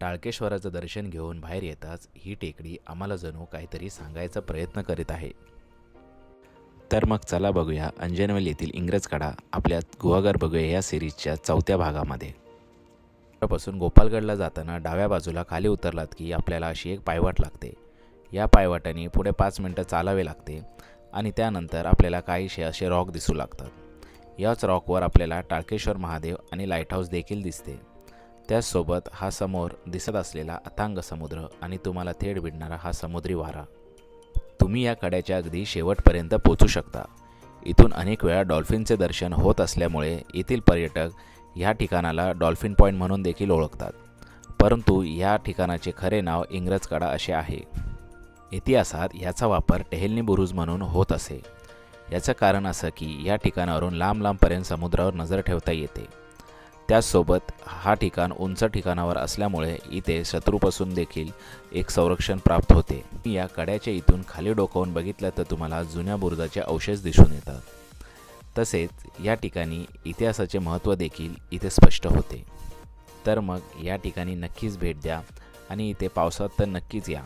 टाळकेश्वराचं दर्शन घेऊन बाहेर येताच ही टेकडी आम्हाला जणू काहीतरी सांगायचा प्रयत्न करीत आहे. तर मग चला बघूया अंजनवेल येथील इंग्रजकडा आपल्या गुहागर बघूया या सिरीजच्या चौथ्या भागामध्ये. पासून गोपालगडला जाताना डाव्या बाजूला खाली उतरलात की आपल्याला अशी एक पायवाट लागते. या पायवाटाने पुढे पाच मिनटं चालावे लागते आणि त्यानंतर आपल्याला काहीसे असे रॉक दिसू लागतात. याच रॉकवर आपल्याला टाळकेश्वर महादेव आणि लाइट हाऊस देखील दिसते. त्याचसोबत हा समोर दिसत असलेला अथांग समुद्र आणि तुम्हाला थेट भिडणारा हा समुद्री वारा. तुम्ही या कड्याच्या अगदी शेवटपर्यंत पोचू शकता. इथून अनेक वेळा डॉल्फिनचे दर्शन होत असल्यामुळे येथील पर्यटक ह्या ठिकाणाला डॉल्फिन पॉईंट म्हणून देखील ओळखतात. परंतु या ठिकाणाचे खरे नाव इंग्रज कडा असे आहे. इतिहासात याचा वापर टेहेलनी बुरुज म्हणून होत असे. याचं कारण असं की या ठिकाणावरून लांब लांबपर्यंत समुद्रावर नजर ठेवता येते. त्याचसोबत हा ठिकाण उंच ठिकाणावर असल्यामुळे इथे शत्रूपासून देखील एक संरक्षण प्राप्त होते. या कड्याच्या इथून खाली डोकावून बघितलं तर तुम्हाला जुन्या बुरुजाचे अवशेष दिसून येतात. तसेच या ठिकाणी इतिहासाचे महत्त्व देखील इथे स्पष्ट होते. तर मग या ठिकाणी नक्कीच भेट द्या आणि इथे पावसात तर नक्कीच या.